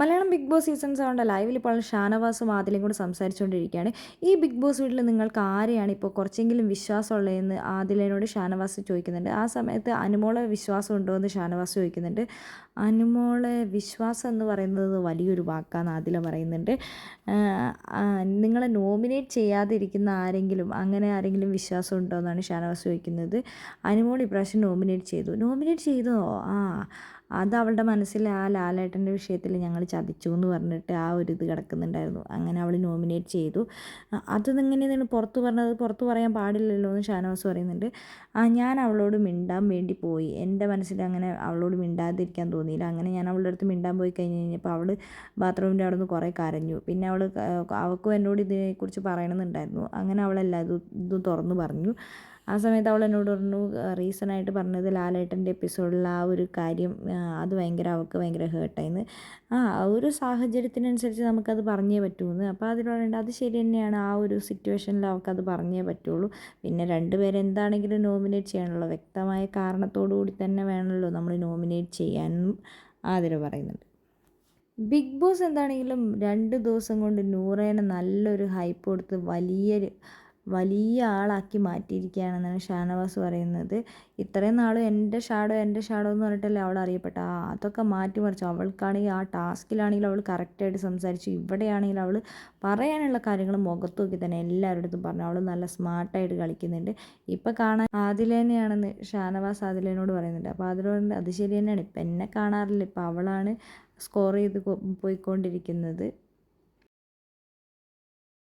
Malayalam big boss season സെവന്റെ ലൈവിൽ ഇപ്പോൾ ഷാനവാസും ആദിലും കൂടെ സംസാരിച്ചുകൊണ്ടിരിക്കുകയാണ്. ഈ ബിഗ് ബോസ് വീട്ടിൽ നിങ്ങൾക്ക് ആരെയാണ് ഇപ്പോൾ കുറച്ചെങ്കിലും വിശ്വാസമുള്ളതെന്ന് ആദിലേനോട് ഷാനവാസ് ചോദിക്കുന്നുണ്ട്. ആ സമയത്ത് അനുമോളെ വിശ്വാസം ഉണ്ടോ എന്ന് ഷാനവാസ് ചോദിക്കുന്നുണ്ട്. അനുമോളെ വിശ്വാസം എന്ന് പറയുന്നത് വലിയൊരു വാക്കാന്ന് ആദില പറയുന്നുണ്ട്. നിങ്ങളെ നോമിനേറ്റ് ചെയ്യാതിരിക്കുന്ന ആരെങ്കിലും അങ്ങനെ ആരെങ്കിലും വിശ്വാസം ഉണ്ടോ എന്നാണ് ഷാനവാസ് ചോദിക്കുന്നത്. അനുമോൾ ഇപ്രാവശ്യം നോമിനേറ്റ് ചെയ്തു. നോമിനേറ്റ് ചെയ്തോ ആ അത് അവളുടെ മനസ്സിൽ ആ ലാലേട്ടന്റെ വിഷയത്തിൽ ഞങ്ങൾ ചതിച്ചു എന്ന് പറഞ്ഞിട്ട് ആ ഒരു ഇത് കിടക്കുന്നുണ്ടായിരുന്നു. അങ്ങനെ അവൾ നോമിനേറ്റ് ചെയ്തു. അത് എങ്ങനെയാണ് പുറത്ത് പറഞ്ഞത്? പുറത്ത് പറയാൻ പാടില്ലല്ലോ എന്ന് ഷാനവാസ് പറയുന്നുണ്ട്. ആ ഞാൻ അവളോട് മിണ്ടാൻ വേണ്ടി പോയി. എന്റെ മനസ്സിൽ അങ്ങനെ അവളോട് മിണ്ടാതിരിക്കാൻ തോന്നിയില്ല. അങ്ങനെ ഞാൻ അവളുടെ അടുത്ത് മിണ്ടാൻ പോയി കഴിഞ്ഞ് കഴിഞ്ഞപ്പോൾ അവൾ ബാത്റൂമിന്റെ അവിടെ നിന്ന് കുറേ കരഞ്ഞു. പിന്നെ അവൾ അവൾക്കും എന്നോട് ഇതിനെക്കുറിച്ച് പറയണമെന്നുണ്ടായിരുന്നു. അങ്ങനെ അവളെല്ലാം ഇതും ഇത് തുറന്നു പറഞ്ഞു. ആ സമയത്ത് അവൾ എന്നോട് പറഞ്ഞു റീസണായിട്ട് പറഞ്ഞത് ലാലേട്ടന്റെ എപ്പിസോഡിൽ ആ ഒരു കാര്യം അത് ഭയങ്കര അവൾക്ക് ഭയങ്കര ഹേർട്ടായിന്ന് ആ ഒരു സാഹചര്യത്തിനനുസരിച്ച് നമുക്കത് പറഞ്ഞേ പറ്റുമെന്ന് അപ്പോൾ അതിൽ പറയേണ്ടത് അത് ശരി തന്നെയാണ്. ആ ഒരു സിറ്റുവേഷനിൽ അവൾക്കത് പറഞ്ഞേ പറ്റുള്ളൂ. പിന്നെ രണ്ടുപേരെ എന്താണെങ്കിലും നോമിനേറ്റ് ചെയ്യാനുള്ള വ്യക്തമായ കാരണത്തോടു കൂടി തന്നെ വേണമല്ലോ നമ്മൾ നോമിനേറ്റ് ചെയ്യാനും ആതിര പറയുന്നുണ്ട്. ബിഗ് ബോസ് എന്താണെങ്കിലും രണ്ട് ദിവസം കൊണ്ട് നൂറേനെ നല്ലൊരു ഹൈപ്പ് കൊടുത്ത് വലിയൊരു വലിയ ആളാക്കി മാറ്റിയിരിക്കുകയാണെന്നാണ് ഷാനവാസ് പറയുന്നത്. ഇത്രയും നാളും എന്റെ ഷാഡോ എന്റെ ഷാഡോ എന്ന് പറഞ്ഞിട്ടല്ലേ അവൾ അറിയപ്പെട്ട? ആ അതൊക്കെ മാറ്റിമറിച്ചു അവൾക്കാണെങ്കിൽ ആ ടാസ്കിലാണെങ്കിൽ അവൾ കറക്റ്റായിട്ട് സംസാരിച്ചു. ഇവിടെയാണെങ്കിൽ അവൾ പറയാനുള്ള കാര്യങ്ങൾ മുഖത്ത് നോക്കി തന്നെ എല്ലാവരുടെ അടുത്തും പറഞ്ഞു. അവൾ നല്ല സ്മാർട്ടായിട്ട് കളിക്കുന്നുണ്ട്. ഇപ്പം കാണാൻ ആദിലേനെയാണെന്ന് ഷാനവാസ് ആദിലേനോട് പറയുന്നുണ്ട്. അപ്പോൾ അതിലോട് അത് ശരി തന്നെയാണ്. ഇപ്പം എന്നെ കാണാറില്ല. ഇപ്പം അവളാണ് സ്കോർ ചെയ്ത് പോയിക്കൊണ്ടിരിക്കുന്നത്.